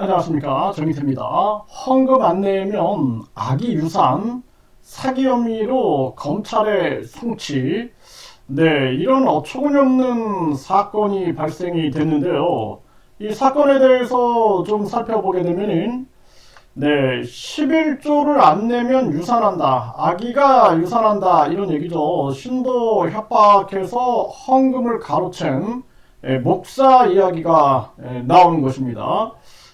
안녕하십니까 정희태입니다. 헌금 안 내면 아기 유산 사기 혐의로 검찰에 송치 네 이런 어처구니없는 사건이 발생이 됐는데요. 이 사건에 대해서 좀 살펴보게 되면은 네 11조를 안 내면 유산한다 아기가 유산한다 이런 얘기죠. 신도 협박해서 헌금을 가로챈 예, 목사 이야기가 예, 나오는 것입니다.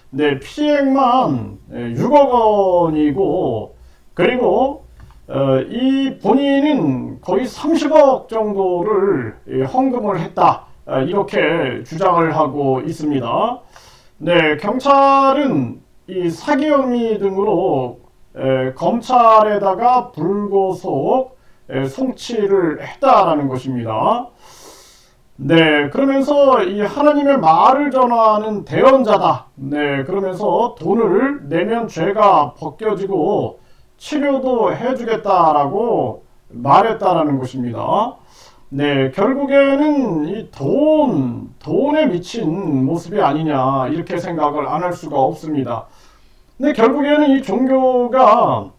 네, 피해액만 6억 원이고 그리고 어, 이 본인은 거의 30억 정도를 예, 헌금을 했다 어, 이렇게 주장을 하고 있습니다. 네, 경찰은 이 사기 혐의 등으로 에, 검찰에다가 불구속 에, 송치를 했다라는 것입니다. 네, 그러면서 이 하나님의 말을 전하는 대언자다. 네, 그러면서 돈을 내면 죄가 벗겨지고 치료도 해주겠다라고 말했다라는 것입니다. 네, 결국에는 이 돈, 돈에 미친 모습이 아니냐, 이렇게 생각을 안 할 수가 없습니다. 근데 결국에는 이 종교가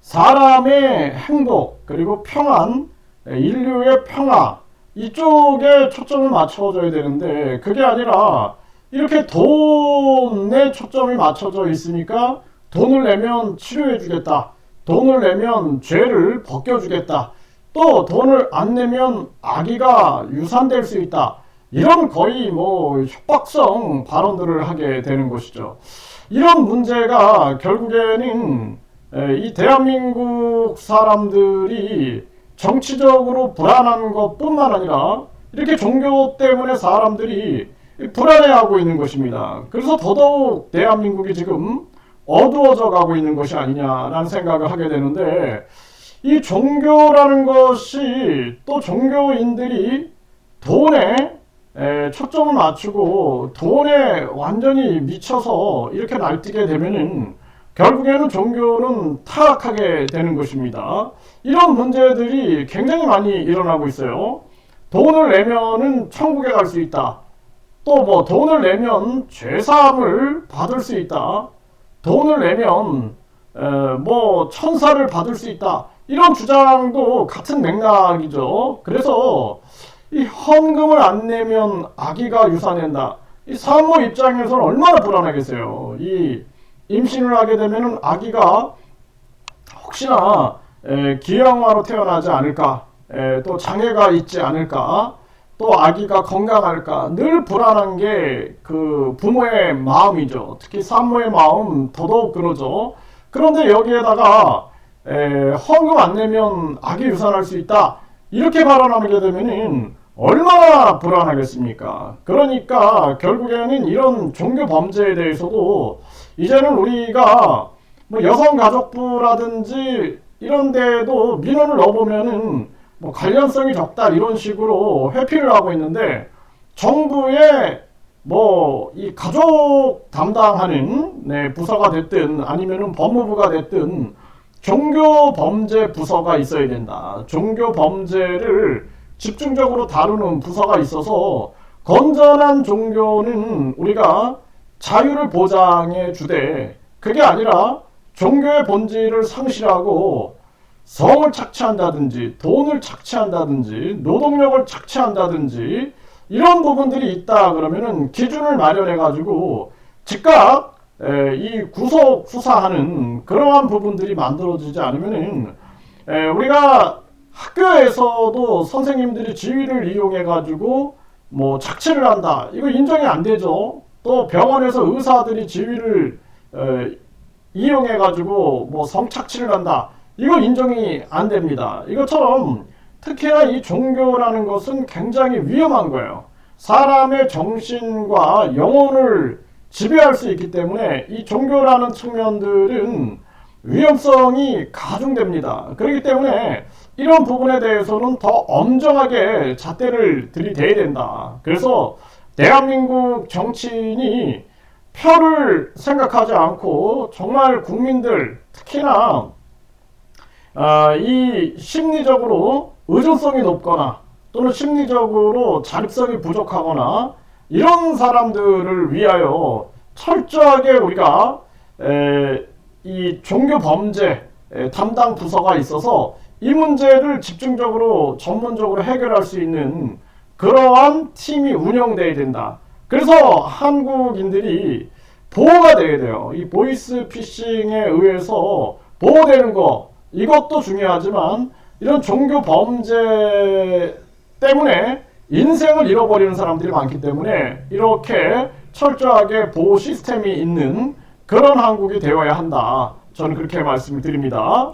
사람의 행복, 그리고 평안, 인류의 평화, 이쪽에 초점을 맞춰줘야 되는데 그게 아니라 이렇게 돈에 초점이 맞춰져 있으니까 돈을 내면 치료해 주겠다. 돈을 내면 죄를 벗겨 주겠다. 또 돈을 안 내면 아기가 유산될 수 있다. 이런 거의 뭐 협박성 발언들을 하게 되는 것이죠. 이런 문제가 결국에는 이 대한민국 사람들이 정치적으로 불안한 것뿐만 아니라 이렇게 종교 때문에 사람들이 불안해하고 있는 것입니다. 그래서 더더욱 대한민국이 지금 어두워져 가고 있는 것이 아니냐라는 생각을 하게 되는데 이 종교라는 것이 또 종교인들이 돈에 초점을 맞추고 돈에 완전히 미쳐서 이렇게 날뛰게 되면은 결국에는 종교는 타락하게 되는 것입니다. 이런 문제들이 굉장히 많이 일어나고 있어요. 돈을 내면은 천국에 갈 수 있다. 또 뭐 돈을 내면 죄사함을 받을 수 있다. 돈을 내면 뭐 천사를 받을 수 있다. 이런 주장도 같은 맥락이죠. 그래서 이 헌금을 안 내면 아기가 유산된다. 이 산모 입장에서는 얼마나 불안하겠어요. 이 임신을 하게 되면 아기가 혹시나 에, 기형화로 태어나지 않을까, 에, 또 장애가 있지 않을까, 또 아기가 건강할까 늘 불안한 게 그 부모의 마음이죠. 특히 산모의 마음 더더욱 그러죠. 그런데 여기에다가 에, 헌금 안 내면 아기 유산할 수 있다 이렇게 발언하게 되면은 얼마나 불안하겠습니까? 그러니까 결국에는 이런 종교 범죄에 대해서도 이제는 우리가 뭐 여성가족부라든지 이런 데도 민원을 넣어보면은 뭐 관련성이 적다 이런 식으로 회피를 하고 있는데 정부의 뭐 이 가족 담당하는 네, 부서가 됐든 아니면은 법무부가 됐든 종교 범죄 부서가 있어야 된다. 종교 범죄를 집중적으로 다루는 부서가 있어서 건전한 종교는 우리가 자유를 보장해 주되 그게 아니라 종교의 본질을 상실하고 성을 착취한다든지 돈을 착취한다든지 노동력을 착취한다든지 이런 부분들이 있다 그러면은 기준을 마련해 가지고 즉각 이 구속 수사하는 그러한 부분들이 만들어지지 않으면은 우리가 학교에서도 선생님들이 지위를 이용해 가지고 뭐 착취를 한다. 이거 인정이 안 되죠 또 병원에서 의사들이 지위를 이용해 가지고 뭐 성착취를 한다. 이거 인정이 안 됩니다. 이것처럼 특히나 이 종교라는 것은 굉장히 위험한 거예요. 사람의 정신과 영혼을 지배할 수 있기 때문에 이 종교라는 측면들은 위험성이 가중됩니다. 그렇기 때문에 이런 부분에 대해서는 더 엄정하게 잣대를 들이대야 된다. 그래서 대한민국 정치인이 표를 생각하지 않고 정말 국민들 특히나 아, 이 심리적으로 의존성이 높거나 또는 심리적으로 자립성이 부족하거나 이런 사람들을 위하여 철저하게 우리가 에, 이 종교 범죄 에, 담당 부서가 있어서 이 문제를 집중적으로 전문적으로 해결할 수 있는 그러한 팀이 운영돼야 된다. 그래서 한국인들이 보호가 돼야 돼요. 이 보이스 피싱에 의해서 보호되는 거 이것도 중요하지만 이런 종교 범죄 때문에 인생을 잃어버리는 사람들이 많기 때문에 이렇게 철저하게 보호 시스템이 있는 그런 한국이 되어야 한다. 저는 그렇게 말씀을 드립니다.